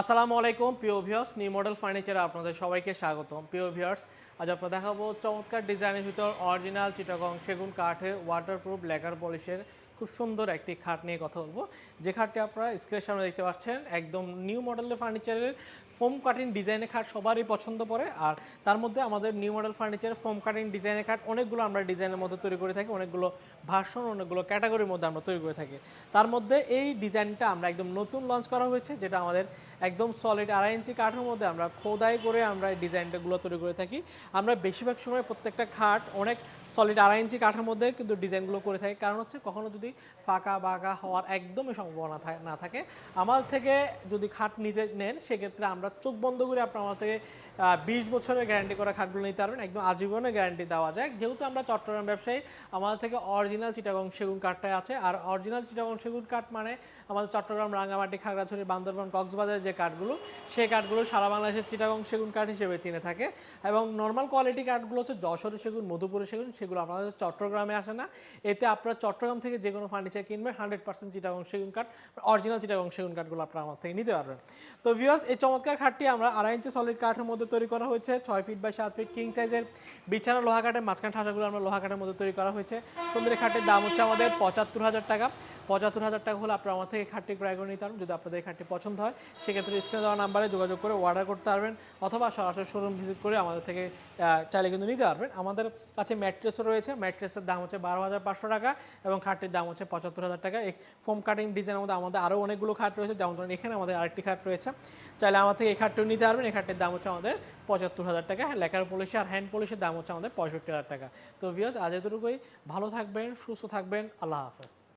আসসালামু আলাইকুম, প্রিয় ভিউয়ার্স নিউ মডেল ফার্নিচারে আপনাদের সবাইকে স্বাগতম। প্রিয় ভিউয়ার্স আজ আপনার দেখাবো চমৎকার ডিজাইনের ভিতর অরিজিনাল চিটাগং সেগুন কাঠের ওয়াটারপ্রুফ লেকার পলিশের খুব সুন্দর একটি খাট নিয়ে কথা বলব। যে খাটটি আপনারা স্ক্রিনের সামনে দেখতে পাচ্ছেন, একদম নিউ মডেলের ফার্নিচারের ফোম কাটিং ডিজাইনের খাট সবারই পছন্দ করে আর তার মধ্যে আমাদের নিউ মডেল ফার্নিচারের ফোম কাটিং ডিজাইনের খাট অনেকগুলো আমরা ডিজাইনের মধ্যে তৈরি করে থাকি, অনেকগুলো ভার্সন অনেকগুলো ক্যাটাগরির মধ্যে আমরা তৈরি করে থাকি। তার মধ্যে এই ডিজাইনটা আমরা একদম নতুন লঞ্চ করা হয়েছে, যেটা আমাদের একদম সলিড আড়াই ইঞ্চি কাঠের মধ্যে আমরা খোদাই করে আমরা এই ডিজাইনটাগুলো তৈরি করে থাকি। আমরা বেশিরভাগ সময় প্রত্যেকটা খাট অনেক সলিড আড়াই ইঞ্চি কাঠের মধ্যে কিন্তু ডিজাইনগুলো করে থাকি। কারণ হচ্ছে কখনো যদি ফাঁকা বাঁকা হওয়ার একদমই সম্ভাবনা না থাকে। আমার থেকে যদি খাট নিতে নেন, সেক্ষেত্রে আমরা চোখ বন্ধ করে আপনার আমার থেকে বিশ বছরের গ্যারান্টি করা খাটগুলো নিতে পারবেন। একদম আজীবনের গ্যারান্টি দেওয়া যায়। যেহেতু আমরা চট্টগ্রাম ব্যবসায়ী আমাদের থেকে অরিজিনাল চিটাগং সেগুন কাঠটাই আছে। আর অরিজিনাল চিটাগং সেগুন কাঠ মানে আমাদের চট্টগ্রাম, রাঙ্গামাটি, খাগড়াছড়ি, বান্দরবান কক্সবাজারের যে কাঠগুলো, সেই কাঠগুলো সারা বাংলাদেশের চিটাগং সেগুন কাঠ হিসেবে চিনে থাকে। এবং নর্মাল কোয়ালিটি কাঠগুলো হচ্ছে যশোরের সেগুন, মধুপুরের সেগুন, সেগুলো আপনাদের চট্টগ্রামে আসে না। এতে আপনারা চট্টগ্রাম থেকে যে কোনো ফার্নিচার কিনবেন হান্ড্রেড পার্সেন্ট চিটাগং সেগুন কাঠ অরিজিনাল চিটাগং সেগুন কাঠগুলো আপনারা আমার থেকে নিতে পারবেন। তো ভিউয়ার্স এই চমৎকার খাটটি আমরা আড়াই ইঞ্চি সলিড কাঠের মধ্যে তৈরি করা হয়েছে, ছয় ফিট বাই সাত ফিট কিং সাইজের বিছানা, লোহা কাঠের মাঝখান ঠাসাগুলো আমরা লোহা কাঠের মধ্যে তৈরি করা হয়েছে। সুন্দর খাটের দাম হচ্ছে আমাদের পঁচাত্তর হাজার টাকা। পঁচাত্তর হাজার টাকা হলে আপনারা আমার থেকে খাটটি ক্রয় করে নিতে পারবেন যদি আপনাদের এই খাটটি পছন্দ হয়। সেক্ষেত্রে স্ক্রিনে দেওয়া নাম্বারে যোগাযোগ করে অর্ডার করতে পারবেন, অথবা সরাসরি শোরুম ভিজিট করে আমাদের থেকে চাইলে কিন্তু নিতে পারবেন। আমাদের কাছে ম্যাট্রেসও রয়েছে ম্যাট্রেসের দাম হচ্ছে বারো হাজার পাঁচশো টাকা এবং খাটটির দাম হচ্ছে পঁচাত্তর হাজার টাকা। ফোম কাটিং ডিজাইনের মধ্যে আমাদের আরও অনেকগুলো খাট রয়েছে। যেমন ধরুন এখানে আমাদের আরেকটি খাট রয়েছে। চাইলে আমার থেকে এই খাটটিও নিতে পারবেন। এই খাটটির দাম হচ্ছে আমাদের পঁচাত্তর হাজার টাকা। লেখার পলিশি আর হ্যান্ড পলিশের দাম হচ্ছে আমাদের পঁয়ষট্টি হাজার টাকা। তো ভিওস আজ এতটুকুই। ভালো থাকবেন, সুস্থ থাকবেন। আল্লাহ হাফেজ।